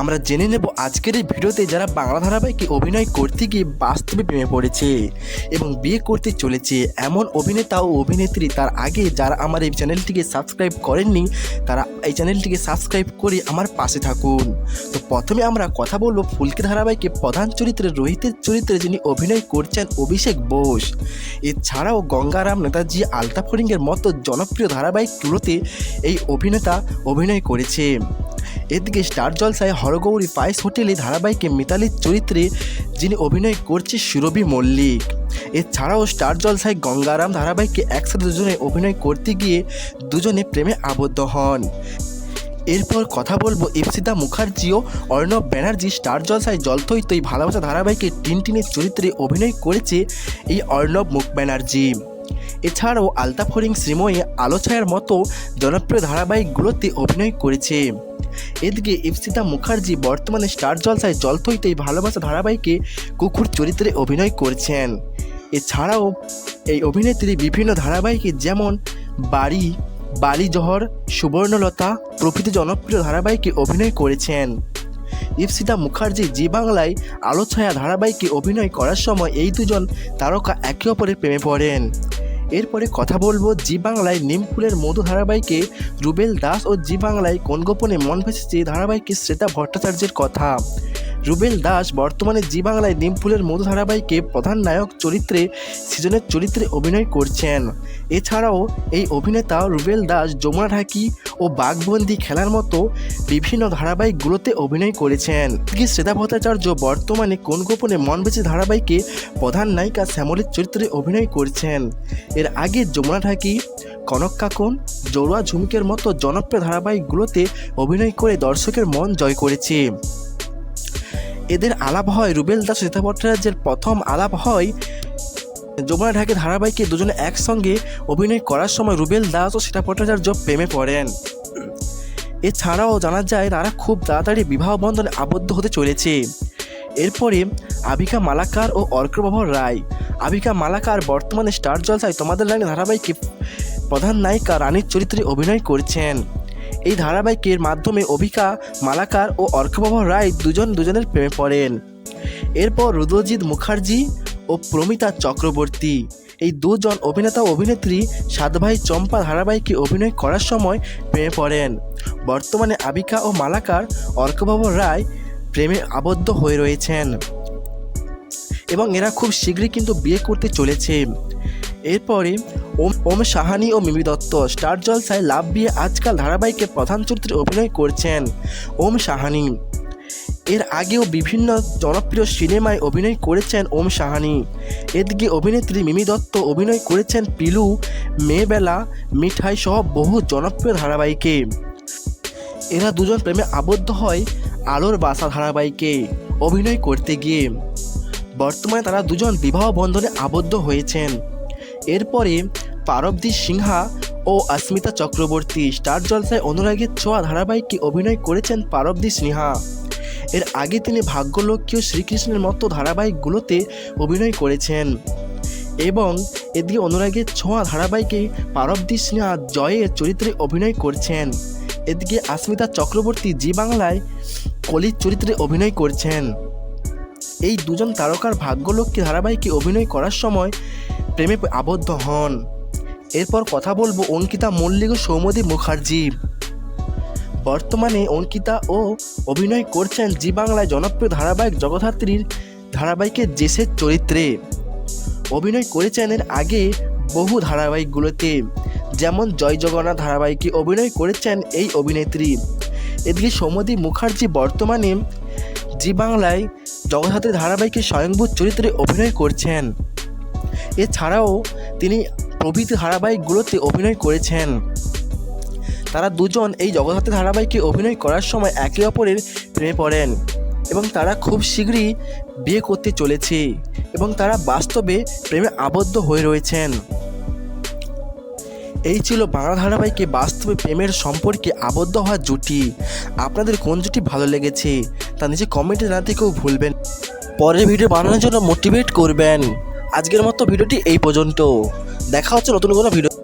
আমরা জেনে নেব আজকের এই ভিডিওতে যারা বাংলা ধারাবাহিকে অভিনয় করতে গিয়ে বাস্তবে প্রেমে পড়েছে এবং বিয়ে করতে চলেছে, এমন অভিনেতা ও অভিনেত্রী তার আগে যারা আমার এই চ্যানেলটিকে সাবস্ক্রাইব করেননি, তারা এই চ্যানেলটিকে সাবস্ক্রাইব করে আমার পাশে থাকুন। তো প্রথমে আমরা কথা বলব ফুলকি ধারাবাহিকে প্রধান চরিত্রে, রোহিতের চরিত্রে যিনি অভিনয় করছেন অভিষেক বোস। এছাড়াও গঙ্গারাম নেতাজি আলতা ফরিংয়ের মতো জনপ্রিয় ধারাবাহিকগুলোতে এই অভিনেতা অভিনয় করেছে। এদিকে স্টার জলসায় হরগৌরী পায়েস হোটেলে ধারাবাহিকে মিতালির চরিত্রে যিনি অভিনয় করছে সুরভি মল্লিক। এছাড়াও স্টার জলসায় গঙ্গারাম ধারাবাহিকে একসাথে দুজনে অভিনয় করতে গিয়ে দুজনে প্রেমে আবদ্ধ হন। এরপর কথা বলব ইপসিতা মুখার্জি ও অর্ণব ব্যানার্জি। স্টার জলসায় জলথইতই ভালোবাসা ধারাবাহিকে টিনটিনের চরিত্রে অভিনয় করেছে এই অর্ণব মুখ ব্যানার্জি। এছাড়াও আলতা ফরিং শ্রীময়ী আলো ছায়ার মতো জনপ্রিয় ধারাবাহিকগুলোতে অভিনয় করেছে। এদিকে ইপসিতা মুখার্জি বর্তমানে স্টার জলসায় জলথইতেই ভালোবাসা ধারাবাহিকে কুকুর চরিত্রে অভিনয় করছেন। এছাড়াও এই অভিনেত্রী বিভিন্ন ধারাবাহিকে যেমন বাড়ি বালি জহর সুবর্ণলতা প্রভৃতি জনপ্রিয় ধারাবাহিকে অভিনয় করেছেন। ইপসিতা মুখার্জি জি বাংলায় আলোছায়া ধারাবাহিকে অভিনয় করার সময় এই দুজন তারকা একে অপরের প্রেমে পড়েন। এরপরে কথা বলব জি বাংলায় নিমফুলের মধু ধারাবাহিকে। রুবেল দাস ও জি বাংলায় কোন গোপনে মন ভেসেছে ধারাবাহিকের শ্রেতা ভট্টাচার্যের কথা। রুবেল দাস বর্তমানে জি বাংলায় নিমফুলের মধু ধারাবাহিকে প্রধান নায়ক চরিত্রে, সিজনের চরিত্রে অভিনয় করছেন। এছাড়াও এই অভিনেতা রুবেল দাস যমুনা ঢাকি ও বাঘবন্দি খেলার মতো বিভিন্ন ধারাবাহিকগুলোতে অভিনয় করেছেন। এদিকে শ্রেতা ভট্টাচার্য বর্তমানে কোন গোপনে মন বেঁচে ধারাবাহিকে প্রধান নায়িকা শ্যামলের চরিত্রে অভিনয় করছেন? এর আগে যমুনা ঢাকি, কনক কাকন জড়ুয়া ঝুমকের মতো জনপ্রিয় ধারাবাহিকগুলোতে অভিনয় করে দর্শকের মন জয় করেছে। এদের আলাপ হয় রুবেল দাস শ্রেতা ভট্টাচার্যের প্রথম আলাপ হয় যমুনা ঢাকে ধারাবাহিকে দুজনে একসঙ্গে অভিনয় করার সময় রুবেল দাস ও শ্রেতা ভট্টাচার্য প্রেমে পড়েন। এছাড়াও জানা যায় তারা খুব তাড়াতাড়ি বিবাহ বন্ধনে আবদ্ধ হতে চলেছে। এরপরে আবিকা মালাকার ও অর্কপ্রভ রায়। আবিকা মালাকার বর্তমানে স্টার জলসায় তোমাদের রানী ধারাবাহিকে প্রধান নায়িকা রানীর চরিত্রে অভিনয় করছেন। এই ধারাবাহিকের মাধ্যমে অভিকা, মালাকার ও অর্কপ্রভ রায় দুজন দুজনের প্রেমে পড়েন। এরপর রুদ্রজিৎ মুখার্জি ও প্রমিতা চক্রবর্তী। এই দুজন অভিনেতা অভিনেত্রী সাত ভাই চম্পা ধারাবাহিকে অভিনয় করার সময় প্রেমে পড়েন। বর্তমানে আবিকা ও মালাকার অর্কবাব রায় প্রেমে আবদ্ধ হয়ে রয়েছেন। এবং এরা খুব শীঘ্রই কিন্তু বিয়ে করতে চলেছে। এরপরে ওম ওম সাহানি ও মিমি দত্ত, স্টার জলসায় লাভ বিয়ে আজকাল ধারাবাহিকে প্রধান চরিত্রে অভিনয় করছেন ওম সাহানি। এর আগেও বিভিন্ন জনপ্রিয় সিনেমায় অভিনয় করেছেন ওম সাহানি। এদিকে অভিনেত্রী মিমি দত্ত অভিনয় করেছেন পিলু, মেয়েবেলা, মিঠাই সহ বহু জনপ্রিয় ধারাবাহিকে। এরা দুজন প্রেমে আবদ্ধ হয় আলোর বাসা ধারাবাহিকে অভিনয় করতে গিয়ে। বর্তমানে তারা দুজন বিবাহ বন্ধনে আবদ্ধ হয়েছেন। এরপরে পারবদী সিংহা ও অস্মিতা চক্রবর্তী স্টার জলসায় অনুরাগের ছোঁয়া ধারাবাহিকে অভিনয় করেছেন পারবদী সিনহা। এর আগে তিনি ভাগ্যলক্ষ্মী ও শ্রীকৃষ্ণের মতো ধারাবাহিকগুলোতে অভিনয় করেছেন। এবং এদিকে অনুরাগের ছোঁয়া ধারাবাহিকে পারবদী সিনহা জয়ের চরিত্রে অভিনয় করছেন। এদিকে আসমিতা চক্রবর্তী জি বাংলায় কলির চরিত্রে অভিনয় করছেন। এই দুজন তারকার ভাগ্যলক্ষ্মী ধারাবাহিকে অভিনয় করার সময় প্রেমে আবদ্ধ হন। এরপর কথা বলব অঙ্কিতা মল্লিক ও সৌমদী মুখার্জি। বর্তমানে অঙ্কিতা ও অভিনয় করছেন জি বাংলায় জনপ্রিয় ধারাবাহিক জগদ্ধাত্রীর ধারাবাহিকের জেসের চরিত্রে। অভিনয় করেছেন এর আগে বহু ধারাবাহিকগুলোতে, যেমন জয় জগন্নাথ ধারাবাহিকে অভিনয় করেছেন এই অভিনেত্রী। এদিকে সৌমদী মুখার্জি বর্তমানে জি বাংলায় জগদ্ধাত্রী ধারাবাহিকে স্বয়ংভূত চরিত্রে অভিনয় করছেন। এছাড়াও তিনি প্রভৃতি ধারাবাহিকগুলোতে অভিনয় করেছেন। তারা দুজন এই জগদ্ধাত্রী ধারাবাহিকে অভিনয় করার সময় একে অপরের প্রেমে পড়েন এবং তারা খুব শীঘ্রই বিয়ে করতে চলেছে এবং তারা বাস্তবে প্রেমে আবদ্ধ হয়ে রয়েছেন। এই ছিল বাংলা ধারাবাহিকে বাস্তবে প্রেমের সম্পর্কে আবদ্ধ হওয়া জুটি। আপনাদের কোন জুটি ভালো লেগেছে তা নিজে কমেন্টে জানাতে কেউ ভুলবেন পরের ভিডিও বানানোর জন্য মোটিভেট করবেন। আজকের মতো ভিডিওটি এই পর্যন্ত। দেখা হচ্ছে নতুন কোনো ভিডিও